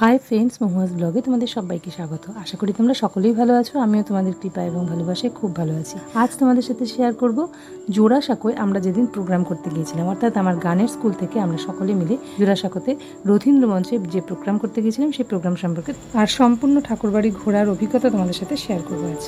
Hi friends মোহাজ ব্লগে তোমাদের সবাইকে স্বাগত। আশা করি তোমরা সকলেই ভালো আছো, আমিও তোমাদের কৃপা এবং ভালোবাসায় খুব ভালো আছি। আজ তোমাদের সাথে শেয়ার করব জোড়াসাঁকোয় আমরা যেদিন প্রোগ্রাম করতে গিয়েছিলাম, অর্থাৎ আমার গানের স্কুল থেকে আমরা সকলে মিলে জোড়াসাঁকোতে রথীন্দ্র মঞ্চে যে প্রোগ্রাম করতে গিয়েছিলাম, সেই প্রোগ্রাম সম্পর্কে আর সম্পূর্ণ ঠাকুরবাড়ি ঘোরার অভিজ্ঞতা তোমাদের সাথে শেয়ার করব আজ।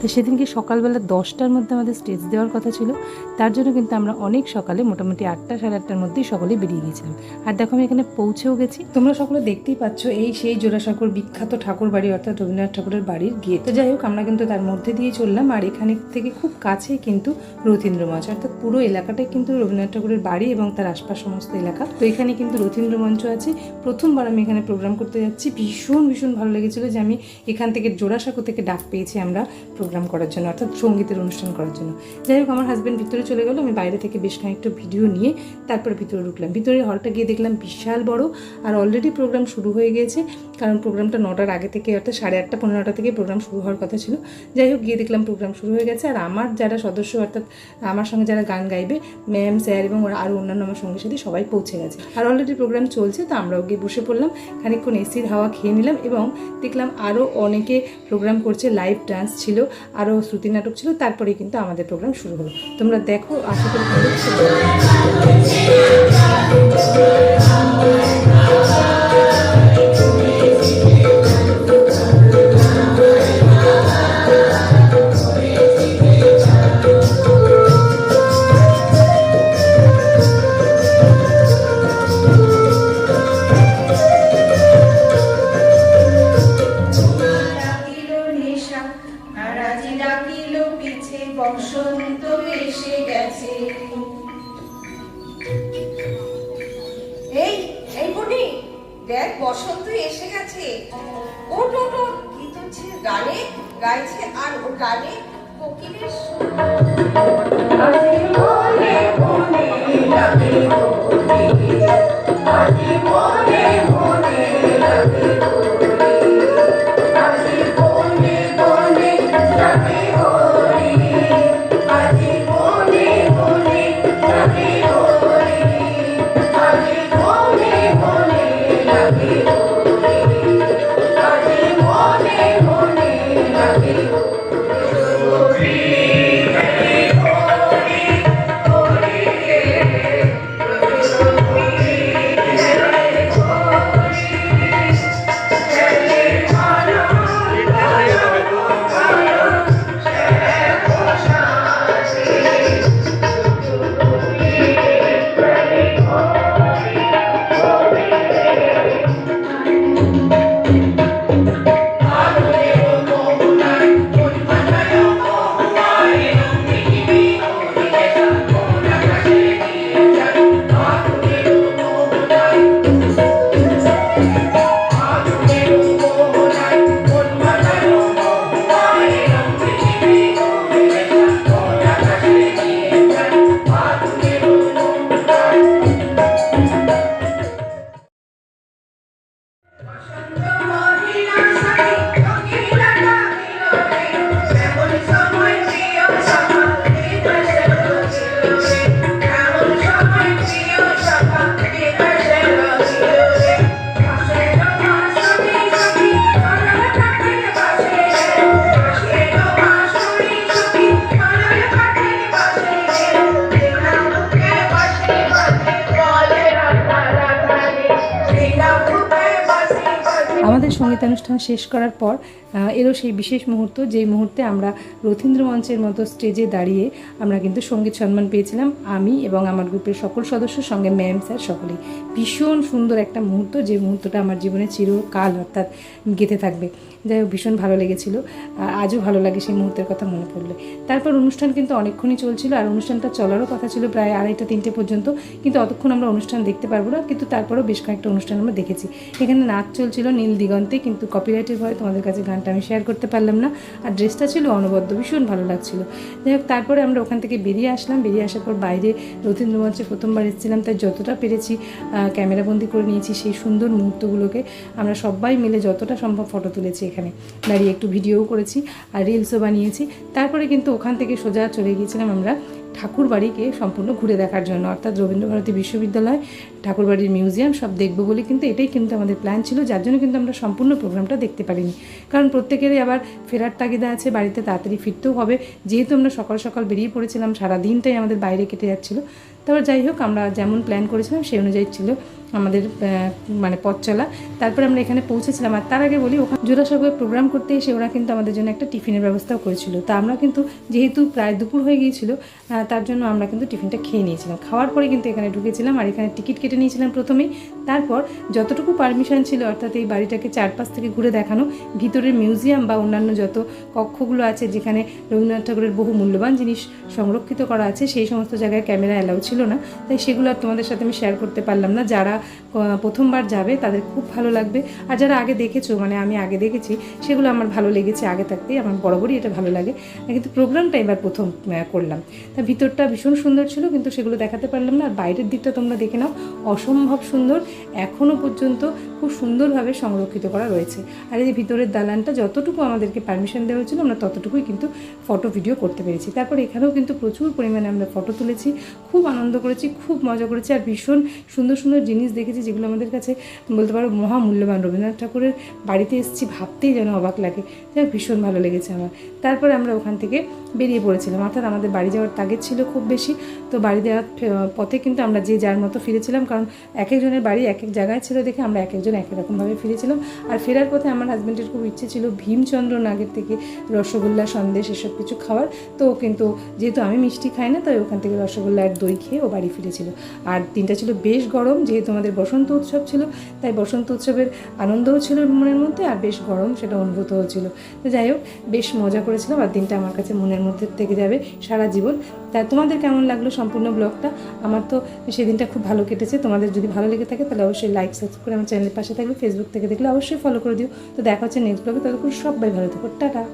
তো সেদিনকে সকালবেলা দশটার মধ্যে আমাদের স্টেজ দেওয়ার কথা ছিল। তার জন্য কিন্তু আমরা অনেক সকালে মোটামুটি আটটা, সাড়ে আটটার মধ্যেই সকলে বেরিয়ে গিয়েছিলাম। আর দেখো আমি এখানে পৌঁছেও গেছি। তোমরা সকলে দেখতেই পাচ্ছ এই সেই জোড়াসাঁকোর বিখ্যাত ঠাকুর বাড়ি, অর্থাৎ রবীন্দ্রনাথ ঠাকুরের বাড়ির গিয়ে তো যাই হোক, আমরা কিন্তু তার মধ্যে দিয়ে চললাম। আর এখানে থেকে খুব কাছেই কিন্তু রথীন্দ্র মঞ্চ অর্থাৎ পুরো এলাকাটাই কিন্তু রবীন্দ্রনাথ ঠাকুরের বাড়ি এবং তার আশপাশ সমস্ত এলাকা। তো এখানে কিন্তু রথীন্দ্র মঞ্চ আছে। প্রথমবার আমি এখানে প্রোগ্রাম করতে যাচ্ছি। ভীষণ ভীষণ ভালো লেগেছিল যে আমি এখান থেকে জোড়াসাঁকো থেকে ডাক পেয়েছি আমরা প্রোগ্রাম করার জন্য, অর্থাৎ সঙ্গীতের অনুষ্ঠান করার জন্য। যাই হোক, আমার হাজব্যান্ড ভিতরে চলে গেলো, আমি বাইরে থেকে বেশ খানিকটা ভিডিও নিয়ে তারপরে ভিতরে ঢুকলাম। ভিতরে হলটা গিয়ে দেখলাম বিশাল বড়, আর অলরেডি প্রোগ্রাম শুরু হয়ে গিয়েছে কারণ প্রোগ্রামটা নটার আগে থেকে অর্থাৎ সাড়ে আটটা পনেরোটা থেকে প্রোগ্রাম শুরু হওয়ার কথা ছিল। যাই হোক, গিয়ে দেখলাম প্রোগ্রাম শুরু হয়ে গেছে। আর আমার যারা সদস্য, অর্থাৎ আমার সঙ্গে যারা গান গাইবে ম্যাম স্যার এবং ওরা আরও অন্যান্য আমার সঙ্গে সাথে, সবাই পৌঁছে গেছে। আর অলরেডি প্রোগ্রাম চলছে, তো আমরাও গিয়ে বসে পড়লাম, খানিকক্ষণ এসির হাওয়া খেয়ে নিলাম এবং দেখলাম আরও অনেকে প্রোগ্রাম করছে লাইভ ডান্স ছিল আরও শ্রুতি নাটক ছিল, তারপরেই কিন্তু আমাদের প্রোগ্রাম শুরু হলো। তোমরা দেখো, আশা করি ভালো লাগছে। দেখ, বসন্ত এসে গেছে। ওট ওট ওট গীত হচ্ছে গানে, গাইছে আর ও গানে কোকিলের সুর। আমাদের সঙ্গীতানুষ্ঠান শেষ করার পর এরও সেই বিশেষ মুহূর্ত, যেই মুহূর্তে আমরা রথীন্দ্র মঞ্চের মতো স্টেজে দাঁড়িয়ে আমরা কিন্তু সংগীত সম্মান পেয়েছিলাম, আমি এবং আমার গ্রুপের সকল সদস্য সঙ্গে ম্যাম, স্যার সকলেই ভীষণ সুন্দর একটা মুহূর্ত, যে মুহূর্তটা আমার জীবনে চিরকাল অর্থাৎ গেঁথে থাকবে। যাই হোক, ভীষণ ভালো লেগেছিল। আর আজও ভালো লাগে সেই মুহূর্তের কথা মনে পড়লে। তারপর অনুষ্ঠান কিন্তু অনেকক্ষণই চলছিল, আর অনুষ্ঠানটা চলারও কথা ছিল প্রায় আড়াইটা তিনটে পর্যন্ত। কিন্তু অতক্ষণ আমরা অনুষ্ঠান দেখতে পারব না, কিন্তু তারপরেও বেশ কয়েকটা অনুষ্ঠান আমরা দেখেছি। এখানে নাচ চলছিল নীল দিগন্তে, কিন্তু কপিরাইটের ভয়ে তোমাদের কাছে গানটা আমি শেয়ার করতে পারলাম না। আর ড্রেসটা ছিল অনবদ্য, ভীষণ ভালো লাগছিল। যাই হোক, তারপরে আমরা ওখান থেকে বেরিয়ে আসলাম। বেরিয়ে আসার পর বাইরে রথীন্দ্র মঞ্চে প্রথমবার এসেছিলাম, তাই যতটা পেরেছি ক্যামেরাবন্দি করে নিয়েছি সেই সুন্দর মুহূর্তগুলোকে। আমরা সবাই মিলে যতটা সম্ভব ফটো তুলেছি এখানে। দাঁড়িয়ে একটু ভিডিও করেছি আর রিলসও বানিয়েছি। তারপরে কিন্তু ওখান থেকে সোজা চলে গিয়েছিলাম আমরা ঠাকুর বাড়িকে সম্পূর্ণ ঘুরে দেখার জন্য, অর্থাৎ রবীন্দ্রভারতী বিশ্ববিদ্যালয় ঠাকুরবাড়ির মিউজিয়াম, সব দেখব বলে কিন্তু এটাই কিন্তু আমাদের প্ল্যান ছিল। যার জন্য কিন্তু আমরা সম্পূর্ণ প্রোগ্রামটা দেখতে পারিনি। কারণ প্রত্যেকেরই আবার ফেরার তাগিদা আছে, বাড়িতে তাড়াতাড়ি ফিরতেও হবে। যেহেতু আমরা সকাল সকাল বেরিয়ে পড়েছিলাম সারা দিনটাই আমাদের বাইরে কেটে যাচ্ছিল। তারপর যাই হোক, আমরা যেমন প্ল্যান করেছিলাম, সেই অনুযায়ী ছিল আমাদের মানে পথ চলা। তারপর আমরা এখানে পৌঁছেছিলাম আর তার আগে বলি, ওখানে জোড়াসাগরে প্রোগ্রাম করতে এসে ওরা কিন্তু আমাদের জন্য একটা টিফিনের ব্যবস্থাও করেছিল। তা আমরা কিন্তু যেহেতু প্রায় দুপুর হয়ে গিয়েছিল তার জন্য আমরা কিন্তু টিফিনটা খেয়ে নিয়েছিলাম। খাওয়ার পরে কিন্তু এখানে ঢুকেছিলাম আর এখানে টিকিট কেটে নিয়েছিলাম প্রথমেই। তারপর যতটুকু পারমিশন ছিল, অর্থাৎ এই বাড়িটাকে চারপাশ থেকে ঘুরে দেখানো, ভিতরের মিউজিয়াম বা অন্যান্য যত কক্ষগুলো আছে যেখানে রবীন্দ্রনাথ ঠাকুরের বহু মূল্যবান জিনিস সংরক্ষিত করা আছে, সেই সমস্ত জায়গায় ক্যামেরা অ্যালাউ ছিল না। তাই সেগুলো আর তোমাদের সাথে আমি শেয়ার করতে পারলাম না। যারা প্রথমবার যাবে, তাদের খুব ভালো লাগবে। আর যারা আগে দেখেছ মানে আমি আগে দেখেছি, সেগুলো আমার ভালো লেগেছে আগে থাকতেই। আমার বরাবরই এটা ভালো লাগে। কিন্তু প্রোগ্রামটা এবার প্রথম করলাম। তা ভিতরটা ভীষণ সুন্দর ছিল, কিন্তু সেগুলো দেখাতে পারলাম না। আর বাইরের দিকটা তোমরা দেখে নাও। অসম্ভব সুন্দর এখনও পর্যন্ত খুব সুন্দরভাবে সংরক্ষিত করা রয়েছে। আর এই যে ভিতরের দালানটা, যতটুকু আমাদেরকে পারমিশন দেওয়া হয়েছিল, আমরা ততটুকুই কিন্তু ফটো ভিডিও করতে পেরেছি। তারপর এখানেও কিন্তু প্রচুর পরিমাণে আমরা ফটো তুলেছি, খুব আনন্দ করেছি, খুব মজা করেছি, আর ভীষণ সুন্দর সুন্দর জিনিস দেখেছি যেগুলো আমাদের কাছে বলতে পারো মহামূল্যবান। রবীন্দ্রনাথ ঠাকুরের বাড়িতে এসেছি ভাবতেই যেন অবাক লাগে। যাই ভীষণ ভালো লেগেছে আমার। তারপরে আমরা ওখান থেকে বেরিয়ে পড়েছিলাম। অর্থাৎ আমাদের বাড়ি যাওয়ার তাগেদ ছিল খুব বেশি। তো বাড়ি যাওয়ার ফে- পথে কিন্তু আমরা যে যার মতো ফিরেছিলাম কারণ এক একজনের বাড়ি এক এক জায়গায় ছিল দেখে আমরা এক একজন এক রকমভাবে ফিরেছিলাম। আর ফেরার পথে আমার হাজব্যান্ডের খুব ইচ্ছে ছিল ভীমচন্দ্র নাগের থেকে রসগোল্লা, সন্দেশ এসব কিছু খাওয়ার। তো কিন্তু, যেহেতু আমি মিষ্টি খাই না, তাই ওখান থেকে রসগোল্লা আর দই খেয়ে ও বাড়ি ফিরেছিল। আর দিনটা ছিল বেশ গরম, যেহেতু আমাদের বসন্ত উৎসব ছিল, তাই বসন্ত উৎসবের আনন্দও ছিল মনের মধ্যে, আর বেশ গরম সেটা অনুভূত হচ্ছিল তো যাই হোক, বেশ মজা করেছিলাম, আর দিনটা আমার কাছে মনের মধ্যে থেকে যাবে সারা জীবন। তা তোমাদের কেমন লাগল সম্পূর্ণ ব্লগটা? আমার তো সেদিনটা খুব ভালো কেটেছে তোমাদের যদি ভালো লেগে থাকে, তাহলে অবশ্যই লাইক সাবস্ক্রাইব করে আমার চ্যানেলের পাশে থাকবে। ফেসবুক থেকে দেখলে অবশ্যই ফলো করে দিও। তো দেখা হচ্ছে নেক্সট ব্লগে খুব সবাই ভালো থাকো। টাটা।